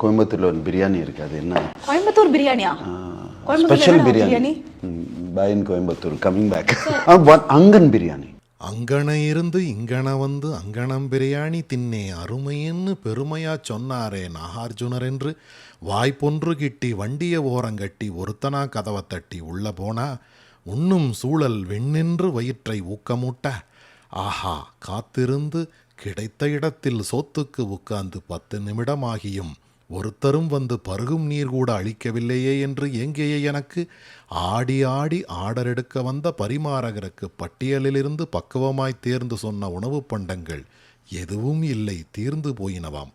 கோயம்புத்தூர்ல ஒரு பிரியாணி இருக்கு. அது என்ன? கோயம்புத்தூர் பிரியாணியா? Special biryani. By in Coimbatore coming back அங்கன் பிரியாணி? அங்கன இருந்து இங்கன வந்து அங்கனம் பிரியாணி தின்னே அருமைன்னு பெருமையா சொன்னாரே நாகார்ஜுனர் என்று. வாய்ப்பொன்று கிட்டி வண்டிய ஓரங்கட்டி ஒருத்தனா கதவை தட்டி உள்ள போனா உண்ணும் சூழல் வெண்ணென்று வயிற்றை ஊக்கமூட்ட. ஆஹா காத்திருந்து கிடைத்த இடத்தில் சோத்துக்கு உட்கார்ந்து பத்து நிமிடமாகியும் ஒருத்தரும் வந்து பருகும் நீர் கூட அழிக்கவில்லையே என்று எங்கேயே எனக்கு? ஆடி ஆடி ஆர்டர் எடுக்க வந்த பரிமாறகருக்கு பட்டியலிலிருந்து பக்குவமாய் தேர்ந்து சொன்ன உணவுப் பண்டங்கள் எதுவும் இல்லை தீர்ந்து போயினவாம்.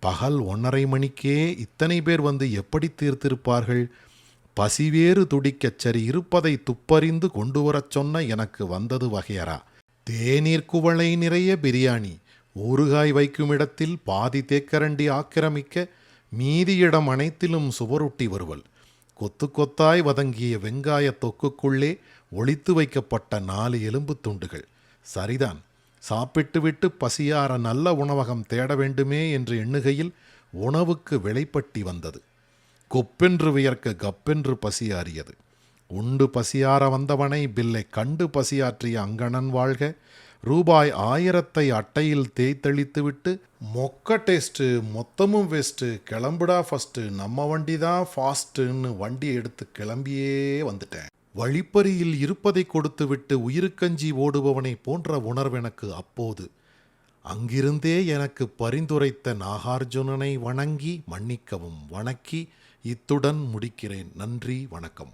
பகல் ஒன்றரை மணிக்கே இத்தனை பேர் வந்து எப்படி தீர்த்திருப்பார்கள்? பசிவேறு துடிக்கச் சரி இருப்பதை துப்பறிந்து கொண்டு வரச் சொன்ன எனக்கு வந்தது வகையரா தேநீர் குவளை நிறைய பிரியாணி ஊறுகாய் வைக்கும் இடத்தில் பாதி தேக்கரண்டி ஆக்கிரமிக்க மீதியிடம் அனைத்திலும் சுவரொட்டி வருவல். கொத்து கொத்தாய் வதங்கிய வெங்காய தொக்குக்குள்ளே ஒளித்து வைக்கப்பட்ட நாலு எலும்புத் துண்டுகள். சரிதான். சாப்பிட்டுவிட்டு பசியார நல்ல உணவகம் தேட வேண்டுமே என்று எண்ணுகையில் உணவுக்கு விலைப்பட்டி வந்தது. கொப்பென்று வியர்க்க கப்பென்று பசியாறியது. உண்டு பசியார வந்தவனை பில்லை கண்டு பசியாற்றிய அங்கணன் வாழ்க ரூபாய் ஆயிரத்தை அட்டையில் தேய்த்தளித்துவிட்டு மொக்க டேஸ்ட்டு மொத்தமும் வேஸ்ட்டு கிளம்புடா ஃபஸ்ட்டு நம்ம வண்டி தான் ஃபாஸ்ட்டுன்னு வண்டி எடுத்து கிளம்பியே வந்துட்டேன். வழிப்பறியில் இருப்பதை கொடுத்துவிட்டு உயிருக்கஞ்சி ஓடுபவனை போன்ற உணர்வு எனக்கு அப்போது. அங்கிருந்தே எனக்கு பரிந்துரைத்த நாகார்ஜுனனை வணங்கி மன்னிக்கவும் வணக்கி இத்துடன் முடிக்கிறேன். நன்றி வணக்கம்.